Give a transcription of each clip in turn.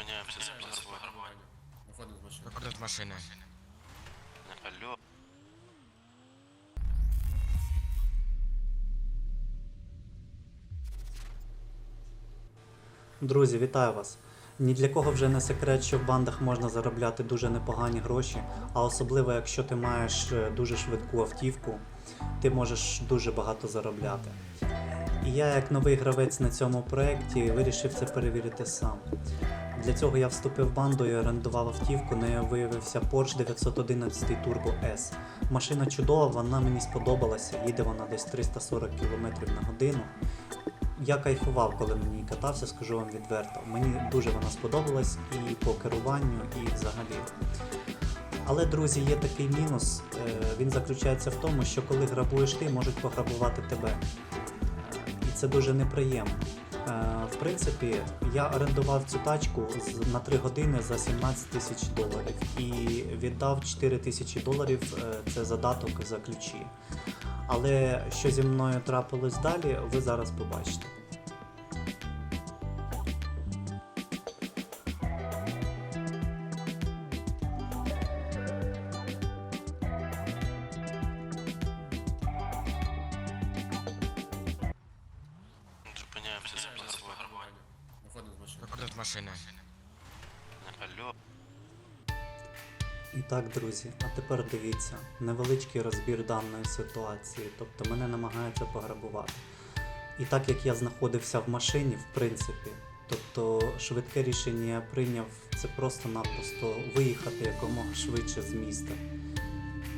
Зупиняємося за пограбування. Виходимо з машини. Виходить з машини. Алло. Друзі, вітаю вас! Ні для кого вже не секрет, що в бандах можна заробляти дуже непогані гроші, а особливо якщо ти маєш е, дуже швидку автівку, ти можеш дуже багато заробляти. І я, як новий гравець на цьому проєкті, вирішив це перевірити сам. Для цього я вступив в банду і орендував автівку, нею виявився Porsche 911 Turbo S. Машина чудова, вона мені сподобалася, їде вона десь 340 км на годину. Я кайфував, коли ній катався, скажу вам відверто. Мені дуже вона сподобалась і по керуванню, і взагалі. Але, друзі, є такий мінус. е, Він заключається в тому, що коли грабуєш ти, можуть пограбувати тебе. Е, І це дуже неприємно. Принципі, я орендував цю тачку на 3 години за 17 тисяч доларів і віддав 4 тисячі доларів е, це задаток за ключі. Але що зі мною трапилось далі, ви зараз побачите. Виходить машини. Алло. І так, друзі, а тепер дивіться, невеличкий розбір даної ситуації, тобто мене намагаються пограбувати. І так як я знаходився в машині, в принципі, тобто швидке рішення я прийняв це просто-напросто виїхати якомога швидше з міста.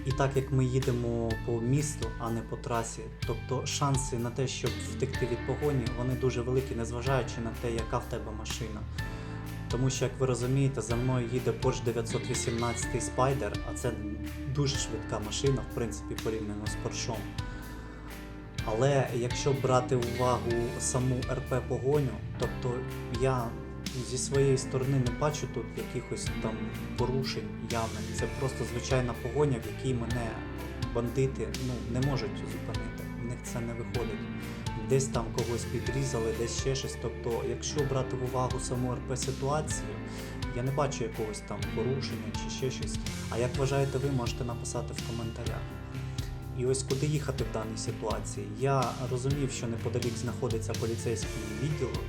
І так як ми їдемо по місту, а не по трасі, тобто шанси на те, щоб втекти від погоні, вони дуже великі, незважаючи на те, яка в тебе машина. Тому що, як ви розумієте, за мною їде Porsche 918 Spider, а це дуже швидка машина, в принципі, порівняно з Porsche. Але якщо брати увагу саму РП погоню, тобто я зі своєї сторони не бачу тут якихось там порушень явних. Це просто звичайна погоня, в якій мене бандити ну, не можуть зупинити. В них це не виходить. Десь там когось підрізали, десь ще щось. Тобто, якщо брати в увагу саму РП ситуацію, я не бачу якогось там порушення чи ще щось. А як вважаєте ви, можете написати в коментарях. І ось куди їхати в даній ситуації. Я розумів, що неподалік знаходиться поліцейський відділок,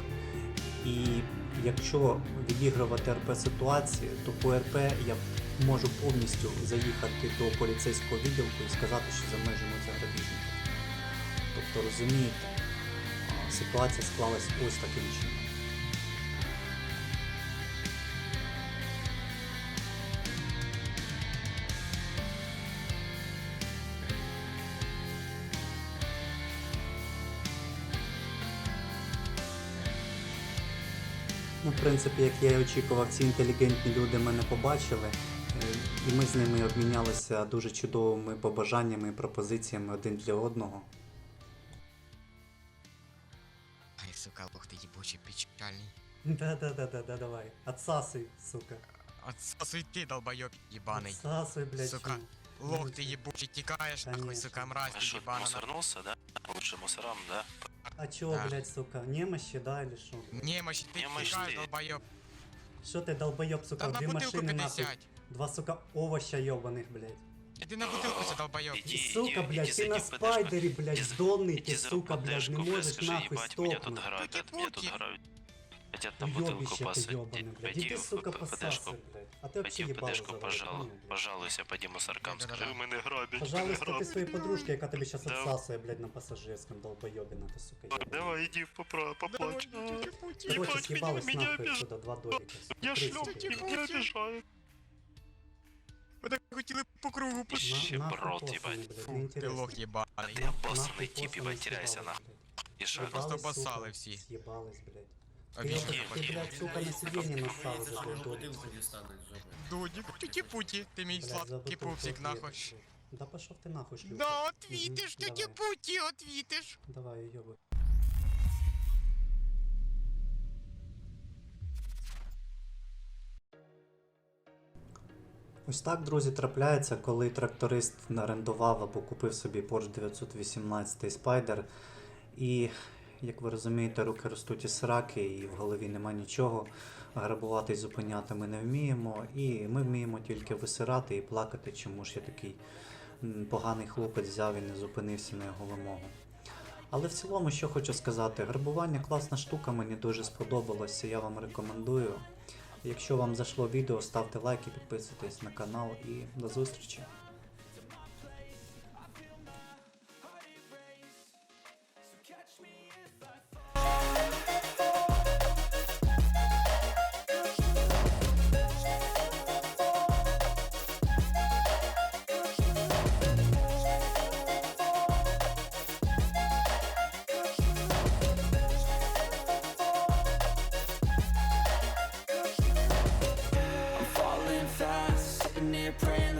і якщо відігравати РП ситуацію, то по РП я можу повністю заїхати до поліцейського відділку і сказати, що за межами женуться грабіжники. Тобто розумієте, ситуація склалась ось таким чином. Ну, в принципі, як я і очікував, ці інтелігентні люди мене побачили, е, і ми з ними обмінялися дуже чудовими побажаннями і пропозиціями один для одного. Ай, сука, лох ти їбучий печальний. Да-да-да-да, давай. Отсасуй, сука. Отсосуй ти, долбойоб ебаний. Отсасуй, блядь. Сука. Лох ти їбучий, тікаєш, нахуй, сука, мразь А ти мусорнулся, да? Лучше мусорам, да? А чё, Да. блядь, сука, немощи, да, или шо? Немощі, ти Немощ тікаєш, ти. долбойоб. Шо ты, долбоёб, сука, Та на две бутилку машины піди нахуй. сядь. Два, сука, овоща ёбаных, блядь. Іди на бутилку, це долбойоб. Иди, сука, иди, блядь, иди ты на зайди в поддержку. спайдере, блядь, Иди за- донный, Иди ты, за сука, блядь, не поддержку, блядь, можешь скажи, нахуй ебать, меня тут стопнуть. грабят, меня тут Пути-пути. грабят. Хотят там бутылку Уёбище ты посадить. ёбаный, блядь. Пойди Иди, в сука, под- поддержку. посасывай, блядь. А ты вообще Пойди в ебало поддержку, заводишь, пожалуй, понял, блядь? пожалуйся по мусоркам, Да-да-да. скажи, мене грабять, мене Пожалуйста, ты грабять. своей подружке, яка тебе сейчас Да. отсасывает, блядь, на пассажирском долбоёбина, ты, сука, ёбаный. Давай, иди поправ, поплачь. Короче, Ебать, меня, съебалась меня нахуй обижают. отсюда, два долика, сука. Я три, шлем, сука. меня обижают. Ви так хотіли по кругу На- пошли. Вообще нахуй брод, посаний, ебать. блядь, Фу, ти неинтересно. лох єбаний. Ты обоссанный Нахуй тип, посаний, ебать, теряйся съебалась, нахуй. блядь. И шаг. Просто Съебалась, обоссали сука, всі. Съебалась, блядь. Ты, Обідно. ёб- ты, блядь, сука, на сиденье насал за За твой що долик. бутилку дістануть жопи. Дудік, тюті-путі, ти мій Блядь, за сладкий бутылку пупсик, нахуй. ответишь, блядь. Да пошел ты нахуй, шлюха. Да, Мгм, отвітиш, давай. тюті-путі, отвітиш. Давай, ёбай. Ось так, друзі, трапляється, коли тракторист орендував або купив собі Porsche 918 Spider. І як ви розумієте, руки ростуть із сраки, і в голові нема нічого. Грабувати і зупиняти ми не вміємо, і ми вміємо тільки висирати і плакати, чому ж я такий поганий хлопець взяв і не зупинився на його вимогу. Але в цілому, що хочу сказати, грабування класна штука, мені дуже сподобалося, я вам рекомендую. Якщо вам зайшло відео, ставте лайки, підписуйтесь на канал і до зустрічі.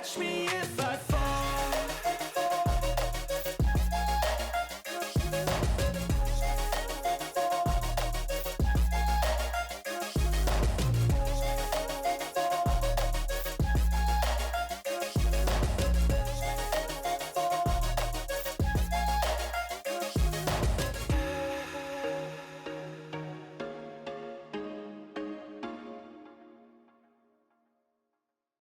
catch me if I.